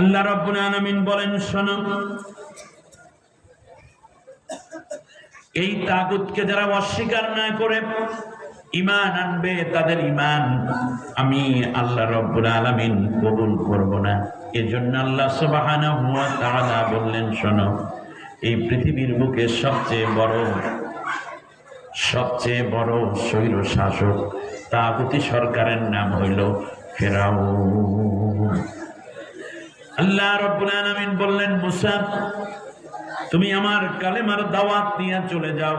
আল্লাহ রাব্বুল আলামিন বলেন, শোনো। এই তাগুতকে যারা অস্বীকার না করে ইমান আনবে, তাদের ইমান আমি আল্লাহ রব্বুল আলামিন কবুল করব না। এজন্য আল্লাহ সুবহানাহু ওয়া তাআলা বললেন, শোনো, এই পৃথিবীর বুকে সবচেয়ে বড় সবচেয়ে বড় স্বৈর শাসক তাগুতি সরকারের নাম হইল ফেরাউন। আল্লাহ রব্বুল আলামিন বললেন, মুসা, তুমি আমার কালেমার দাওয়াত নিয়ে চলে যাও।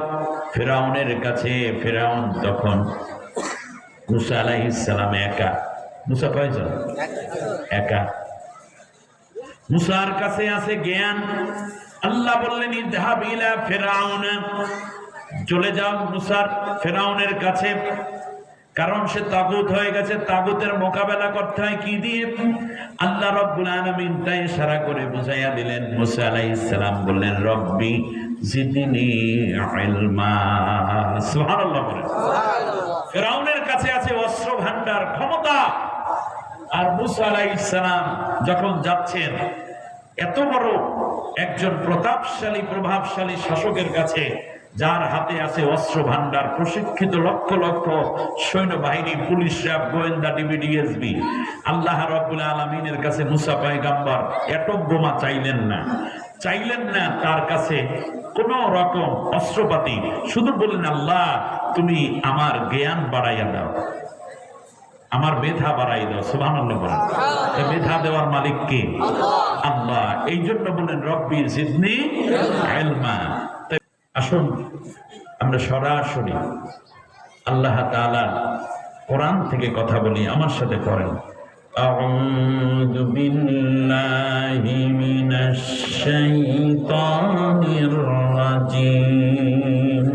ফেরাউনের কাছে, ফেরাউন তখন মুসা আলাইহিস সালাম একা। মুসা কয়জন? একা। মুসার কাছে আছে জ্ঞান। আল্লাহ বললেন, ইযহাব ইলা ফেরাউন। চলে যাও মুসার, ফেরাউনের কাছে। কারণ সে তাগুত হয়ে গেছে তাগুতের মোকাবেলা করতে হয় কি দিয়ে? আল্লাহ রব্বুল আলামিন তাই ইশারা করে বুঝাইয়া দিলেন মুসা আলাইহিস সালাম বললেন রব্বি জিদনি ইলমা। সুবহানাল্লাহ বলেন। ফেরাউনের কাছে আছে অস্ত্র ভান্ডার ক্ষমতা। আর মুসা আলাইহিস সালাম যখন যাচ্ছেন এত বড় একজন প্রতাপশালী প্রভাবশালী শাসকের কাছে যার হাতে আছে অস্ত্র ভান্ডার প্রশিক্ষিত লক্ষ লক্ষ সৈন্যবাহিনী পুলিশ র্যাব গোয়েন্দা ডিবি ডিএসবি। আল্লাহ রব্বুল আলমিনের কাছে মুসা পায়গাম্বার এটক বোমা চাইলেন না। চাইলেন না তার কাছে কোন রকম অস্ত্রপাতি। শুধু বললেন আল্লাহ তুমি আমার জ্ঞান বাড়াইয়া দাও। আমার মেধা বাড়াই দাও। সুবাহ মেধা দেওয়ার মালিক কে? আল্লাহ। এই জন্য বলেন রব্বি জিদনি আসুন আমরা সরাসরি আল্লাহ তাআলা কোরআন থেকে কথা বলি আমার সাথে করেন أعوذ بالله من الشيطان الرجيم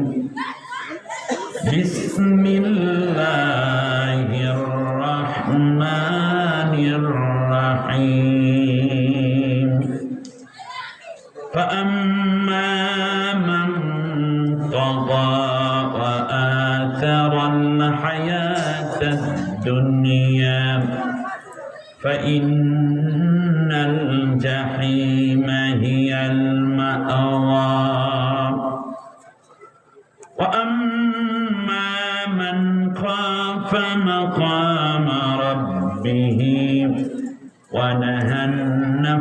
بسم الله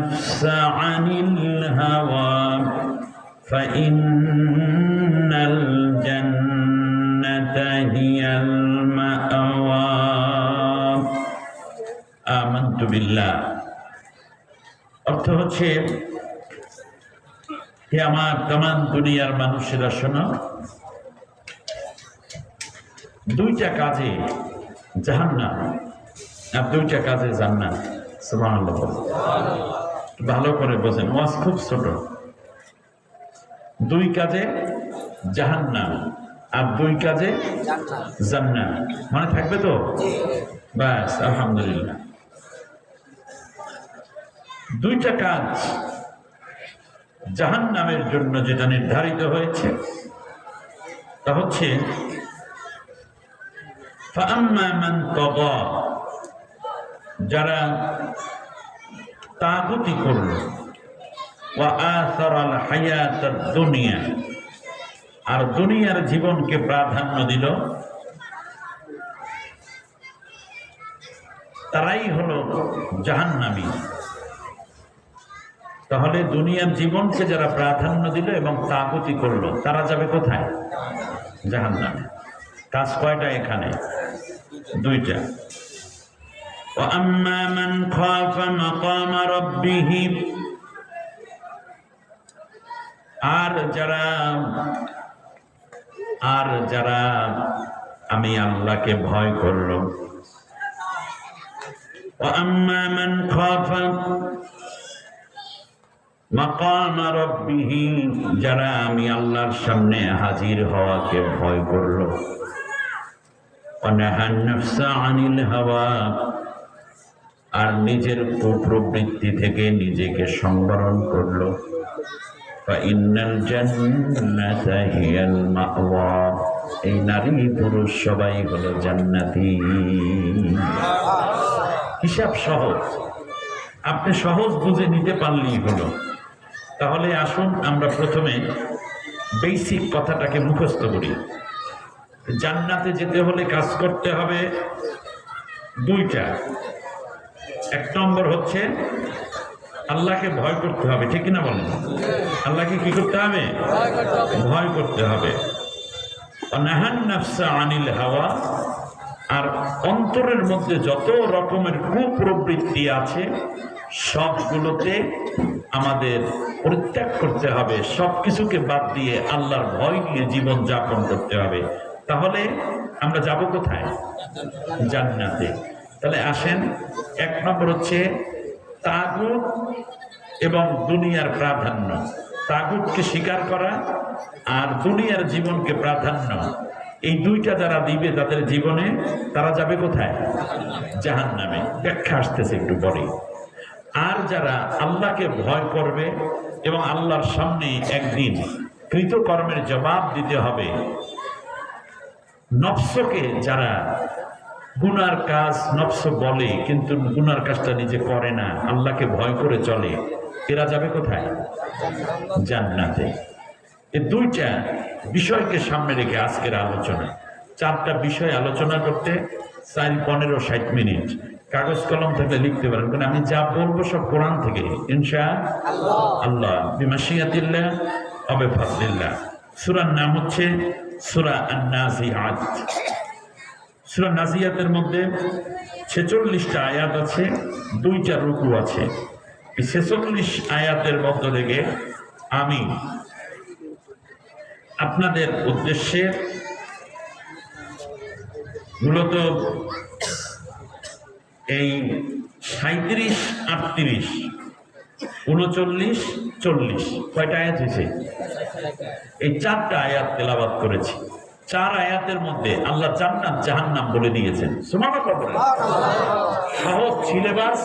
النفس عن الهوى فإن الجنة هي المأوى آمنت بالله অর্থ হচ্ছে হে আমার তামান দুনিয়ার মানুষেরা শোনো দুইটা কাজে জাহান্নাম আর দুইটা কাজে জান্নাত সুবহানাল্লাহ বলেন। ভালো করে বোঝেন। ওয়াজ খুব ছোট। দুই কাজে জাহান্না আর দুই কাজে জান্না মানে থাকবে তো? ব্যাস আলহামদুলিল্লাহ। দুইটা কাজ জাহান নামের জন্য যেটা নির্ধারিত হয়েছে তা হচ্ছে যারা তাগুতি করল। দুনিয়া। আর দুনিয়ার জীবনকে প্রাধান্য দিল। তারাই হলো জাহান্নামী। তাহলে দুনিয়ার জীবনকে যারা প্রাধান্য দিল এবং তাগতি করল, তারা যাবে কোথায়? জাহান্নামে। কাজ কয়টা এখানে? দুইটা। وأما من خاف مقام ربه আর যারা আর যারা আমি আল্লাহকে ভয় করল وأما من خاف মাকাম রব্বিহি যারা আমি আল্লাহর সামনে হাজির হওয়াকে ভয় করলো অনাহান নাফসা আনিল হাওয়া আর নিজের কুপ্রবৃত্তি থেকে নিজেকে সংবরণ করল। এই নারী পুরুষ সবাই হলো জান্নাতি। হিসাব সহজ। আপনি সহজ বুঝে নিতে পারলেই হলো। তাহলে আসুন আমরা প্রথমে বেসিক কথাটাকে মুখস্থ করি। জান্নাতে যেতে হলে কাজ করতে হবে দুইটা। এক নম্বর হচ্ছে আল্লাহকে ভয় করতে হবে ঠিক না বলেন? আল্লাহকে কি করতে হবে? ভয় করতে হবে। নাফসা আনিল হাওয়া আর অন্তরের মধ্যে যত রকমের কুপ্রবৃত্তি আছে সবগুলোতে আমাদের পরিত্যাগ করতে হবে সব কিছুকে বাদ দিয়ে আল্লাহর ভয় নিয়ে জীবন যাপন করতে হবে। তাহলে আমরা যাব কোথায়? জান্নাতে। তাহলে আসেন, এক নম্বর হচ্ছে তাগুত এবং দুনিয়ার প্রাধান্য। তাগুতকে স্বীকার করা আর দুনিয়ার জীবনকে প্রাধান্য। এই দুইটা যারা দিবে তাদের জীবনে তারা যাবে কোথায়? জাহান নামে ব্যাখ্যা আসতেছে একটু পরে আর যারা আল্লাহকে ভয় করবে এবং আল্লাহর সামনে একদিন কৃতকর্মের জবাব দিতে হবে, নফসকে যারা গুনার কাজ নফস বলে, কিন্তু গুনার কাজটা নিজে করে না। আল্লাহকে ভয় করে চলে। এরা যাবে কোথায়? জান্নাতে। এই দুইটা বিষয়কে সামনে রেখে আজকের আলোচনা। চারটা বিষয় আলোচনা করতে চার পনেরো ষাট মিনিট। কাগজ কলম থেকে লিখতে পারেন। কারণ আমি যা বলব সব কোরআন থেকে। ইনশা আল্লাহ। বিমাশিয়াতিল্লাহ অবে ফাজলিল্লাহ সুরার নাম হচ্ছে সুরা আন্নাজিআত সুরা নাজিয়াতের মধ্যে ছেচল্লিশটা আয়াত আছে, দুইটা রুকু আছে। এই ছেচল্লিশ আয়াতের মধ্য থেকে আমি আপনাদের উদ্দেশ্যে মূলত এই সাঁত্রিশ আটত্রিশ, উনচল্লিশ, চল্লিশ কয়টা আয়াত হয়েছে? এই চারটা আয়াত তেলাবাদ করেছি। চার আয়াতের মধ্যে আল্লাহ জান্নাত জাহান্নাম বলে দিয়েছেন। সহজ সিলেবাস,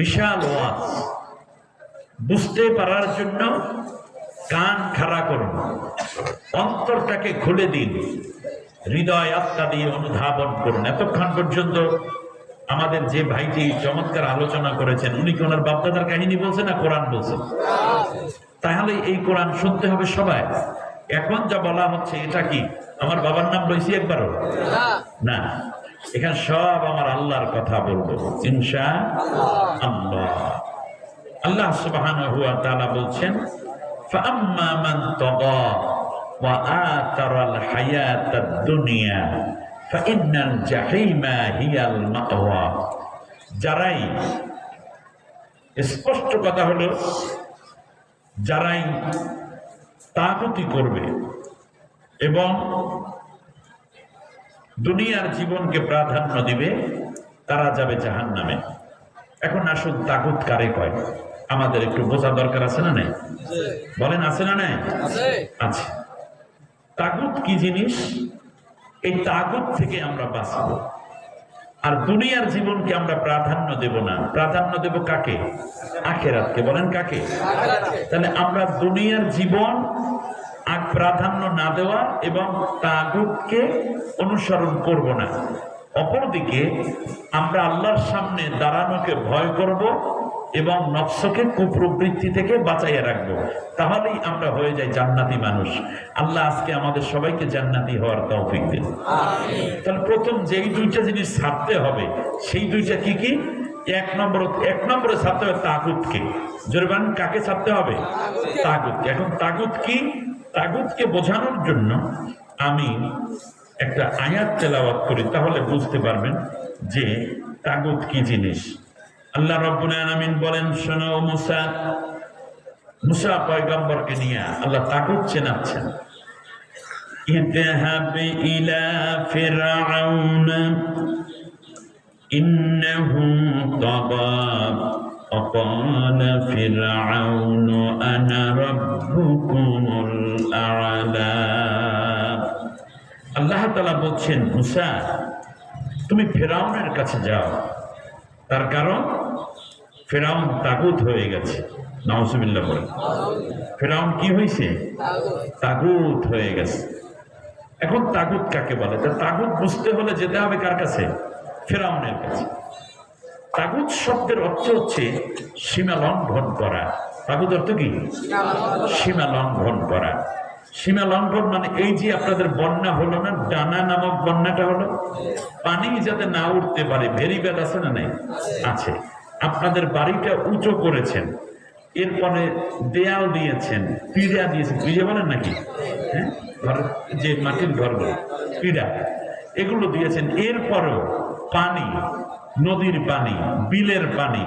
বিশাল ওয়াজ। বুঝতে পারার জন্য কান খাড়া করুন। অন্তরটাকে খুলে দিন। হৃদয় আত্মা দিয়ে অনুধাবন করুন। এতক্ষণ পর্যন্ত আমাদের যে ভাইটি চমৎকার আলোচনা করেছেন, উনি কি ওনার বাপদাদার কাহিনী বলছেন না কোরআন বলছেন তাহলে এই কোরআন শুনতে হবে সবাই। এখন যা বলা হচ্ছে এটা কি আমার বাবার নাম রয়েছে একবারও না এখানে সব আমার আল্লাহর কথা বলবো ইনশা আল্লাহ আল্লাহ সুবহানাহু ওয়া তাআলা বলছেন فأما من طغى وآثر الحياة الدنيا فإن الجحيم هي المأوى যারাই স্পষ্ট কথা হলো যারাই তাগতি করবে? এবং দুনিয়ার জীবনকে প্রাধান্য দিবে তারা যাবে জাহান নামে এখন আসুন তাগুত কারে কয়? আমাদের একটু বোঝা দরকার আছে না নাই? বলেন আছে না নাই? আছে। তাগুত কি জিনিস? এই তাগুত থেকে আমরা বাঁচব। আর দুনিয়ার জীবনকে আমরা প্রাধান্য দেব না। প্রাধান্য দেব কাকে? আখেরাতকে। বলেন কাকে? তাহলে আমরা দুনিয়ার জীবন আগ প্রাধান্য না দেওয়া এবং তাগুতকে অনুসরণ করব না। অপরদিকে আমরা আল্লাহর সামনে দাঁড়ানোকে ভয় করব এবং নফসকে কুপ্রবৃত্তি থেকে বাঁচাইয়া রাখব। তাহলেই আমরা হয়ে যাই জান্নাতি মানুষ। আল্লাহ আজকে আমাদের সবাইকে জান্নাতি হওয়ার তৌফিক দিন। তাহলে প্রথম যেই দুইটা জিনিস ছাড়তে হবে সেই দুইটা কি কি? এক নম্বর এক নম্বরে ছাড়তে হবে তাগুতকে। জোরে বলেন কাকে ছাড়তে হবে? তাগুত এখন তাগুত কি? তাগুতকে বোঝানোর জন্য আমি একটা আয়াত তেলাওয়াত করি তাহলে বুঝতে পারবেন যে তাগুত কি জিনিস। আল্লাহ রব্বুল আলামিন বলেন শোনো মুসা মুসা পয়গম্বরকে নিয়ে আল্লাহ তাগুত চেনাচ্ছেন اذهب إلى فرعون إنه طغى وقال فرعون أنا ربكم الأعلى আল্লাহ তালা বলছেন মুসা তুমি ফেরাউনের কাছে যাও তার কারণ ফেরাউন তাগুত হয়ে গেছে। নওয়াজবিল্লা বলে ফেরাউন কি হয়েছে? তাগুত হয়ে গেছে। এখন তাগুত কাকে বলে? তা তাগুত বুঝতে হলে যেতে হবে কার কাছে? ফেরাউনের কাছে। তাগুত শব্দের অর্থ হচ্ছে সীমা লঙ্ঘন করা। তাগুত অর্থ কি? সীমা লঙ্ঘন করা। সীমা লঙ্ঘন মানে এই যে আপনাদের বন্যা হলো না, ডানা নামক বন্যাটা হলো, পানি যাতে না উঠতে পারে, ভেরি ব্যাড আছে না নাই? আছে। আপনাদের বাড়িটা উঁচু করেছেন, এরপরে দেয়াল দিয়েছেন, পিড়া দিয়েছেন। পিড়া বলেন নাকি? হ্যাঁ? ঘর, যে মাটির ঘরগুলো, পিড়া। এগুলো দিয়েছেন। এরপরেও পানি, নদীর পানি, বিলের পানি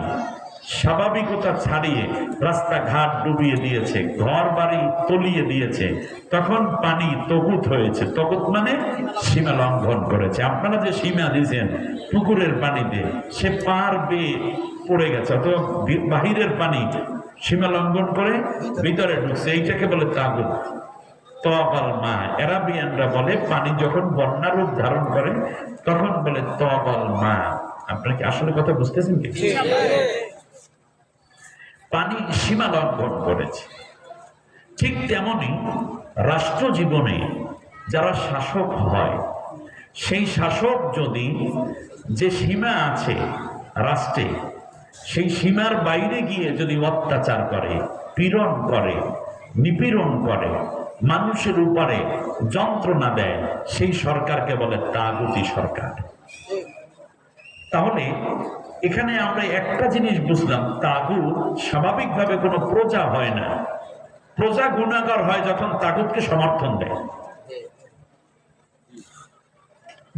স্বাভাবিকতা ছাড়িয়ে রাস্তাঘাট ডুবিয়ে দিয়েছে ঘর বাড়ি তলিয়ে দিয়েছে, তখন পানি তগুত হয়েছে। তগুত মানে সীমা লঙ্ঘন করেছে। আপনারা যে সীমা দিয়েছেন পুকুরের পানিতে, সে পার বেয়ে পড়ে গেছে, অথবা বাহিরের পানি সীমা লঙ্ঘন করে ভিতরে ঢুকছে। এইটাকে বলে তাগুত। তবাল মা এরাবিয়ানরা বলে, পানি যখন বন্যা রূপ ধারণ করে, তখন বলে তবাল মা। আপনারা কি আসলে কথা বুঝতেছেন কি? পানি সীমা লঙ্ঘন করেছে। ঠিক তেমনি রাষ্ট্র জীবনে যারা শাসক হয়, সেই শাসক যদি যে সীমা আছে রাষ্ট্রে, সেই সীমার বাইরে গিয়ে যদি অত্যাচার করে, পীড়ন করে, নিপীড়ন করে, মানুষের উপরে যন্ত্রণা দেয়, সেই সরকারকে বলে তাগুতি সরকার। তাহলে এখানে আমরা একটা জিনিস বুঝলাম, তাগুত স্বাভাবিকভাবে কোনো প্রজা হয় না। প্রজা গুণাগার হয় যখন তাগুতকে সমর্থন দেয়।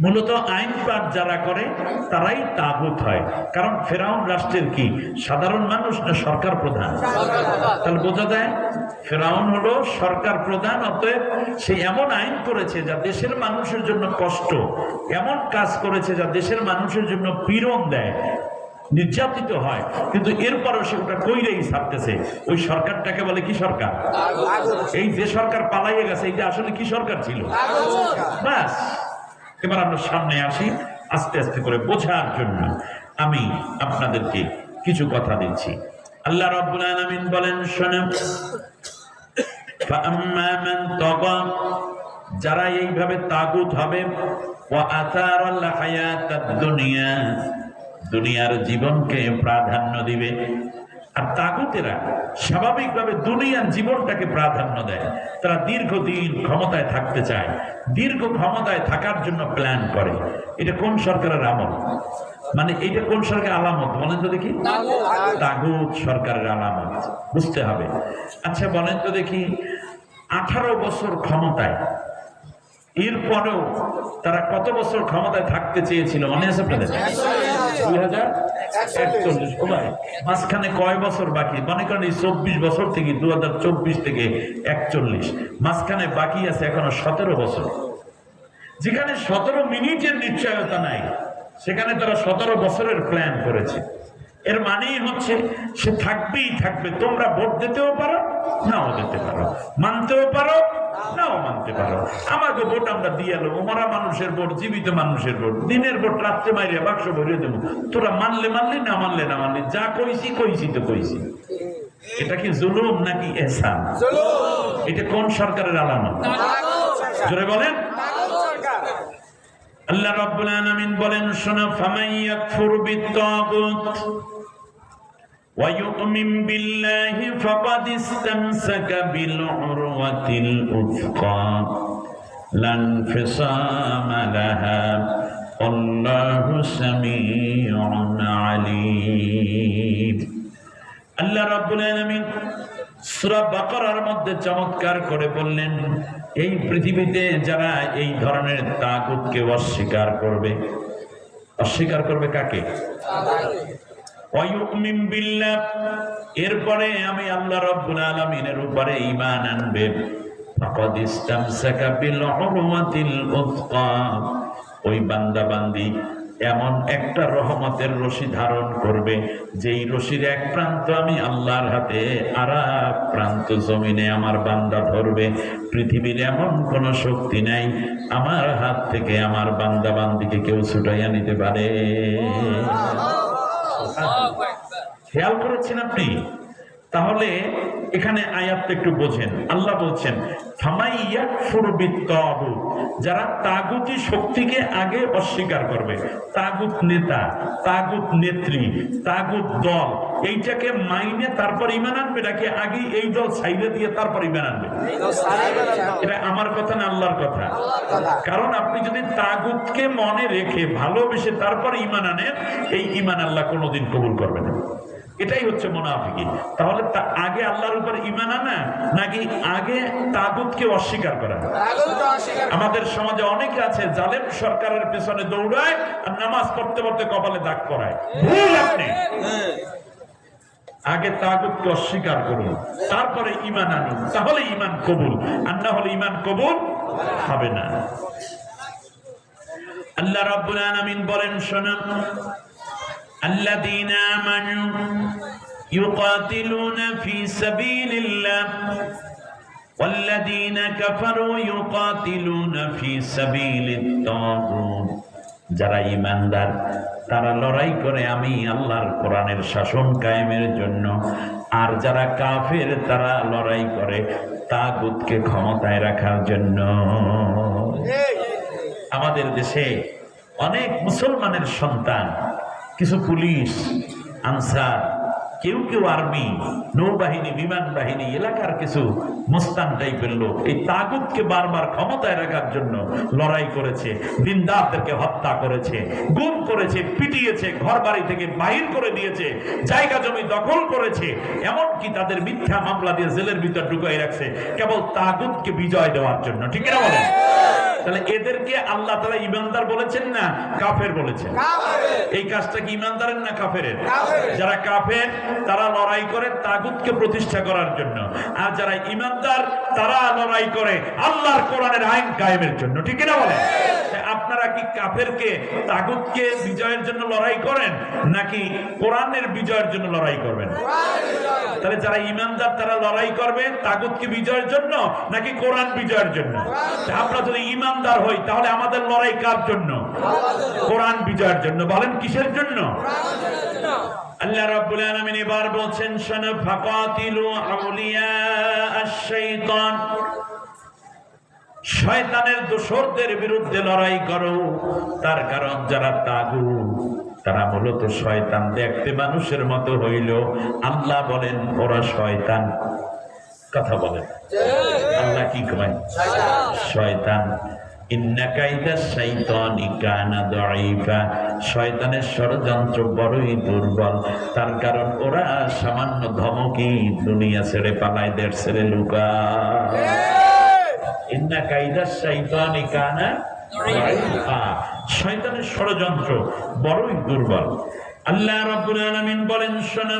মূলত আইন পাঠ যারা করে, তারাই তাগুত হয়। কারণ ফেরাউন রাষ্ট্রের কি? সাধারণ মানুষ না সরকার প্রধান? তাহলে বোঝা যায়, ফেরাউন হলো সরকার প্রধান, অতএব সে এমন আইন করেছে যা দেশের মানুষের জন্য কষ্ট, এমন কাজ করেছে যা দেশের মানুষের জন্য পীড়ন দেয়। নির্যাতিত হয় কিন্তু এরপরও সে ওটা কইরেই ছাড়তেছে ওই সরকারটাকে বলে কি সরকার এই যে সরকার পালাইয়ে গেছে এইটা আসলে কি সরকার ছিল ব্যাস এবার আমরা সামনে আসি আস্তে আস্তে করে বোঝার জন্য আমি আপনাদেরকে কিছু কথা দিচ্ছি আল্লাহ রাব্বুল আলামিন বলেন শোনেন فأما من طغى যারা এইভাবে তাগুত হবে وآثار الحياة الدنيا দুনিয়ার জীবনকে প্রাধান্য দিবে। আর তাগুতেরা স্বাভাবিকভাবে দুনিয়ার জীবনটাকে প্রাধান্য দেয়। তারা দীর্ঘদিন ক্ষমতায় থাকতে চায়। দীর্ঘ ক্ষমতায় থাকার জন্য প্ল্যান করে। এটা কোন সরকারের আমল? মানে এটা কোন সরকারের আলামত? বলেন তো দেখি। তাগুত সরকারের আলামত। বুঝতে হবে। আচ্ছা বলেন তো দেখি। আঠারো বছর ক্ষমতায় এরপরেও তারা কত বছর ক্ষমতায় থাকতে চেয়েছিল? মনে আছে আপনাদের? দুই হাজার মাঝখানে কয় বছর বাকি? মনে করেন এই চব্বিশ বছর থেকে দু হাজার চব্বিশ থেকে একচল্লিশ। মাঝখানে বাকি আছে এখনও সতেরো বছর। যেখানে সতেরো মিনিটের নিশ্চয়তা নাই, সেখানে তারা সতেরো বছরের প্ল্যান করেছে। এর মানেই হচ্ছে, সে থাকবেই থাকবে। তোমরা ভোট দিতেও পারো, নাও দিতে পারো। মানতেও পারো নাও মানতে পারো। আমাকে ভোট আমরা দিয়ে এলো মরা মানুষের ভোট জীবিত মানুষের ভোট। দিনের ভোট রাত্রে মারিয়া বাক্স ভরিয়ে দেবো। তোরা মানলে মানলে না মানলে না মানলে যা কইছি কইছি তো কইছি। এটা কি জুলুম নাকি এহসান? এটা কোন সরকারের আলামত? জোরে বলেন। আল্লাহ রাব্বুল আলামিন বলেন শোনা ফামান ইয়াকফুর বিত্তাগুত। বিল্লাহি ফাকাদ ইসতামসাকা বিল উরওয়াতিল উফকা লান ফিসামা লাহা আল্লাহু সামিউন আলীম আল্লাহ রাব্বুল আলামিন সূরা বাকারার মধ্যে চমৎকার করে বললেন, এই পৃথিবীতে যারা এই ধরনের তাগুতকে অস্বীকার করবে অস্বীকার করবে কাকে? ওয়ায়ুমিন বিল্লাহ, এরপরে আমি আল্লাহ রাব্বুল আলামিনের উপরে ঈমান আনবে। ফাকাদ ইসতামসাকা ওই বান্দা বান্দি এমন একটা রহমতের রশি ধারণ করবে, যেই রশির এক প্রান্ত আমি আল্লাহর হাতে, আর প্রান্ত জমিনে আমার বান্দা ধরবে। পৃথিবীর এমন কোন শক্তি নাই, আমার হাত থেকে আমার বান্দা বান্দিকে কেউ ছুটাইয়া নিতে পারে। খেয়াল করেছেন আপনি তাহলে এখানে আয়াতটা একটু বোঝেন। আল্লাহ বলছেন ফামাইয়া ফুরবিত যারা তাগুতি শক্তিকে আগে অস্বীকার করবে। তাগুত নেতা তাগুত নেত্রী তাগুত দল এইটাকে মাইনে তারপর ইমান আনবে নাকি আগে এই দল সাইডে দিয়ে তারপর ইমান আনবে? এটা আমার কথা না আল্লাহর কথা? কারণ আপনি যদি তাগুতকে মনে রেখে ভালোবেসে তারপর ইমান আনেন এই ইমান আল্লাহ কোনোদিন কবুল করবে না। এটাই হচ্ছে মোনাফিকি। তাহলে তা আগে আল্লাহর উপর ইমান আনা নাকি আগে তাগুতকে অস্বীকার করা? আমাদের সমাজে অনেকে আছে জালেম সরকারের পেছনে দৌড়ায় আর নামাজ পড়তে পড়তে কপালে দাগ করায় ভুল আপনি। আগে তাগুতকে অস্বীকার করুন তারপরে ইমান আনুন তাহলে ইমান কবুল আর না হলে ইমান কবুল হবে না। আল্লাহ রাব্বুল আলামিন বলেন শোনো الذين آمنوا يقاتلون في سبيل الله والذين كفروا يقاتلون في سبيل الطاغوت যারা ইমানদার তারা লড়াই করে আমি আল্লাহর কোরআনের শাসন কায়েমের জন্য আর যারা কাফের তারা লড়াই করে তাগুতকে ক্ষমতায় রাখার জন্য আমাদের দেশে অনেক মুসলমানের সন্তান কিছু পুলিশ, আনসার, কেউ কেউ আর্মি, নৌবাহিনী, বিমান বাহিনী, এলাকার কিছু মোস্তান টাইপের লোক এই তাগুতকে বারবার ক্ষমতায় রাখার জন্য লড়াই করেছে, দিনদারদেরকে হত্যা করেছে, গুম করেছে, পিটিয়েছে ঘর বাড়ি থেকে বাহির করে দিয়েছে, জায়গা জমি দখল করেছে, এমনকি তাদের মিথ্যা মামলা দিয়ে জেলের ভিতর ঢুকাই রাখছে, কেবল তাগুতকে বিজয় দেওয়ার জন্য। ঠিক না বলেন? তাহলে এদেরকে আল্লাহ তালা ইমানদার বলেছেন না কাফের বলেছেন? এই কাজটা কি ইমানদারের না কাফের। যারা কাফের তারা লড়াই করে তাগুতকে প্রতিষ্ঠা করার জন্য। আর যারা ইমানদার তারা লড়াই করে আল্লাহর কোরআনের আইন কায়েমের জন্য। ঠিক না বলে আপনারা কি কাফেরকে তাগুতকে বিজয়ের জন্য লড়াই করেন, নাকি কোরআনের বিজয়ের জন্য লড়াই করবেন? তাহলে যারা ইমানদার, তারা লড়াই করবে তাগুতকে বিজয়ের জন্য, নাকি কোরআন বিজয়ের জন্য? আমরা যদি ইমানদার হই, তাহলে আমাদের লড়াই কার জন্য? কোরআন বিজয়ের জন্য। বলেন, কিসের জন্য? আল্লাহ রাব্বুল আলামিন এবার বলছেন, শোনো, ফাকাতিলু আউলিয়া আশ-শাইতান। শয়তানের দোসরদের বিরুদ্ধে লড়াই করো। তার কারণ যারা তাগু তারা মূলত শয়তান। দেখতে মানুষের মতো হইল। আল্লাহ বলেন, ওরা শয়তান। কথা বলেন। আল্লাহ কি কয়? শয়তান। শয়তানের দুর্বল। তার কারণ ওরা সামান্য ধমকি দুনিয়া ছেড়ে পালায় দেড় ছেড়ে লুকায়। ইন্না কাইদা শাইতানি কানা শয়তানের ষড়যন্ত্র বড়ই দুর্বল। আল্লাহ রাব্বুল আলামিন বলেন, শোনা।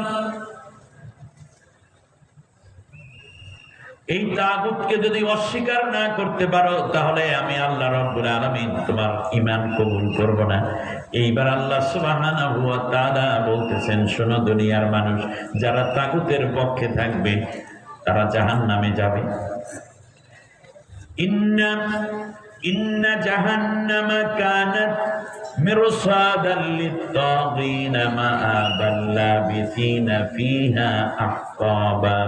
এই তাগুতকে যদি অস্বীকার না করতে পারো, তাহলে আমি আল্লাহ রব্বুল আলামিন তোমার ঈমান কবুল করব না। এইবার আল্লাহ সুবহানাহু বলতেছেন, শোনো দুনিয়ার মানুষ, যারা তাগুতের পক্ষে থাকবে, তারা জাহান্নামে যাবে। ইন্না ইন্না জাহান্নামা কানাত مرصادا للطاغين مآبا لابثين فيها أحقابا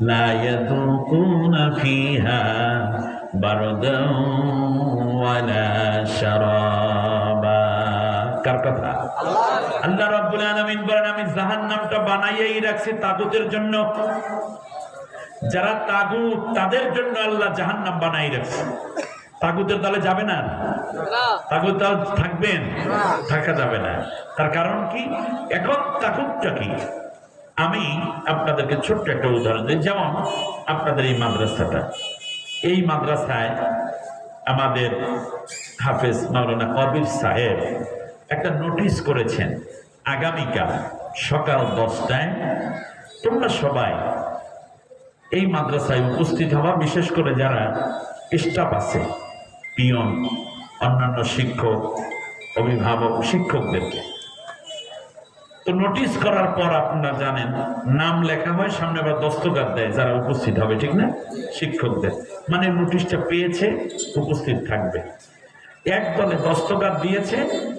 لا يذوقون فيها بردا ولا شرابا কার কথা আল্লাহ রাব্বুল আলামিন বলেন আমি জাহান্নামটা বানাইয়াই রাখছি তাগুতের জন্য যারা তাগুত তাদের জন্য আল্লাহ জাহান্নাম বানাই রাখছে। তাগুতের দলে যাবে না? তাগুত দল থাকবেন থাকা যাবে না। তার কারণ কি? এখন তাগুতটা কি? আমি আপনাদেরকে ছোট্ট একটা উদাহরণ দিই। যেমন আপনাদের এই মাদ্রাসাটা। এই মাদ্রাসায় আমাদের হাফেজ মাওলানা কবির সাহেব একটা নোটিশ করেছেন আগামীকাল সকাল দশটায়। তোমরা সবাই এই মাদ্রাসায় উপস্থিত হওয়া, বিশেষ করে যারা স্টাফ আছে, পিয়ন, অন্যান্য শিক্ষক, অভিভাবক, শিক্ষকদেরকে। তো নোটিশ করার পর আপনারা জানেন, নাম লেখা হয়, সামনে আবার দস্তকার দেয় যারা উপস্থিত হবে, ঠিক না? শিক্ষকদের। মানে নোটিশটা পেয়েছে, উপস্থিত থাকবে। এক দলে দস্তকার দিয়েছে,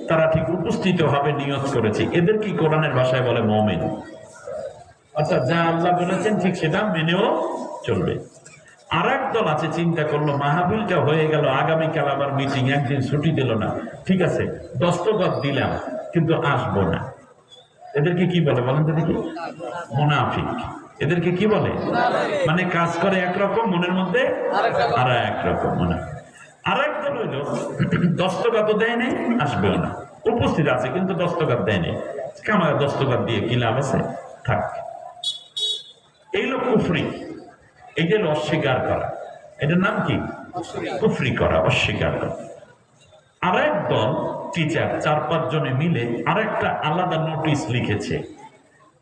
তারা ঠিক উপস্থিত হবে, নিয়োগ করেছে। এদের কি কোরআনের ভাষায় বলে মমিন? অর্থাৎ যা আল্লাহ বলেছেন ঠিক সেটা মেনেও চলবে। আর দল আছে, চিন্তা করল, মাহফিলটা হয়ে গেল, আগামীকাল আবার মিটিং একদিন ছুটি দিল না। ঠিক আছে দস্তগত দিলাম, কিন্তু আসব না। এদেরকে কি বলে বলেন তো দেখি? মুনাফিক। এদেরকে কি বলে? মানে কাজ করে একরকম, মনের মধ্যে আর একরকম মনে আর এক দল হইল দস্তগত দেয় নেই, আসবেও না। উপস্থিত আছে, কিন্তু দস্তগত দেয় নেই। আমার দস্তগত দিয়ে কি লাভ আছে? থাক। এই লোক কুফরি। এই যে অস্বীকার করা এটার নাম কি? কুফরি করা অস্বীকার করা। আর দল টিচার চার পাঁচ জনে মিলে আরেকটা আলাদা নোটিশ লিখেছে।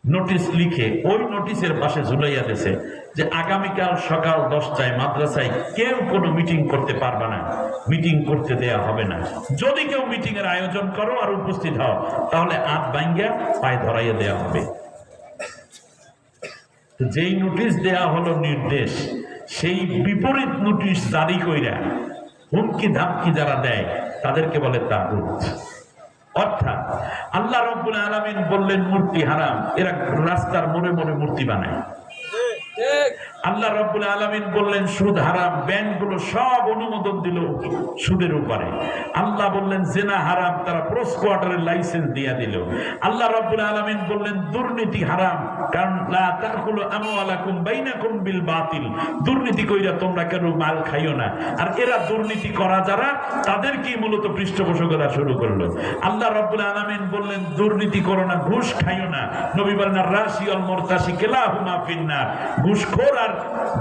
নোটিশ লিখে ওই নোটিশের পাশে ঝুলাইয়া দিয়েছে যে আগামীকাল সকাল দশটায় মাদ্রাসায় কেউ কোনো মিটিং করতে পারবে না। মিটিং করতে দেয়া হবে না। যদি কেউ মিটিং এর আয়োজন করো আর উপস্থিত হও তাহলে আত বাইঙ্গা পায়ে ধরাইয়া দেয়া হবে। যেই নোটিশ দেয়া হলো নির্দেশ, সেই বিপরীত নোটিশ জারি কইরা হুমকি ধামকি যারা দেয়, তাদেরকে বলে তাগুত। অর্থাৎ আল্লাহ রব্বুল আলমিন বললেন, মূর্তি হারাম। এরা রাস্তার মনে মনে মূর্তি বানায়। আল্লাহ রব্বুল আলামিন বললেন, সুদ হারাম, ব্যাংকগুলো সব অনুমোদন দিল সুদের উপরে। আল্লাহ বললেন, জেনা হারাম, তারা প্রোস কোয়ার্টারের লাইসেন্স দিয়ে দিল। আল্লাহ রব্বুল আলামিন বললেন, দুর্নীতি হারাম, কারণ লা তাকুলু আমওয়ালাকুম বাইনাকুম বিল বাতিল। দুর্নীতি কইরা তোমরা কেন মাল খাইও না? আর এরা দুর্নীতি করা যারা, তাদেরকেই মূলত পৃষ্ঠপোষকতা শুরু করল। আল্লাহ রব্বুল আলামিন বললেন, দুর্নীতি করো না, ঘুষ খাইও না। নবী বলেন রাশি অল মোরতাসি কেলাহুমা ফিন্নার। ঘুষখোর আর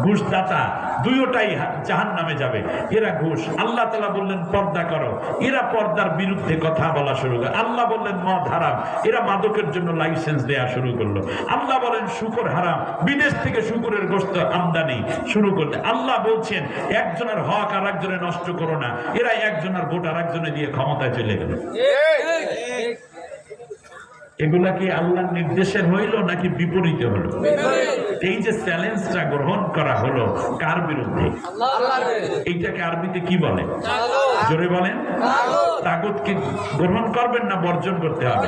ঘুষদাতা, দুইটাই জাহান নামে যাবে। এরা ঘুষ। আল্লাহ তালা বললেন, পর্দা করো। এরা পর্দার বিরুদ্ধে কথা বলা শুরু করে। আল্লাহ বললেন, মদ হারাম। এরা মাদকের জন্য লাইসেন্স দেয়া শুরু করল। আল্লাহ বলেন, শুকর হারাম। বিদেশ থেকে শুকুরের গোস্ত আমদানি শুরু করলে আল্লাহ বলছেন, একজনের হক আর একজনে নষ্ট করো না। এরা একজনের ভোট আর একজনে দিয়ে ক্ষমতায় চলে গেল। এগুলা কি আল্লাহর নির্দেশের হইল নাকি বিপরীতে হলো এই যে চ্যালেঞ্জটা গ্রহণ করা হলো কার বিরুদ্ধে? এইটাকে আরবিতে কি বলে? জোরে বলেন। তাগতকে গ্রহণ করবেন না বর্জন করতে হবে।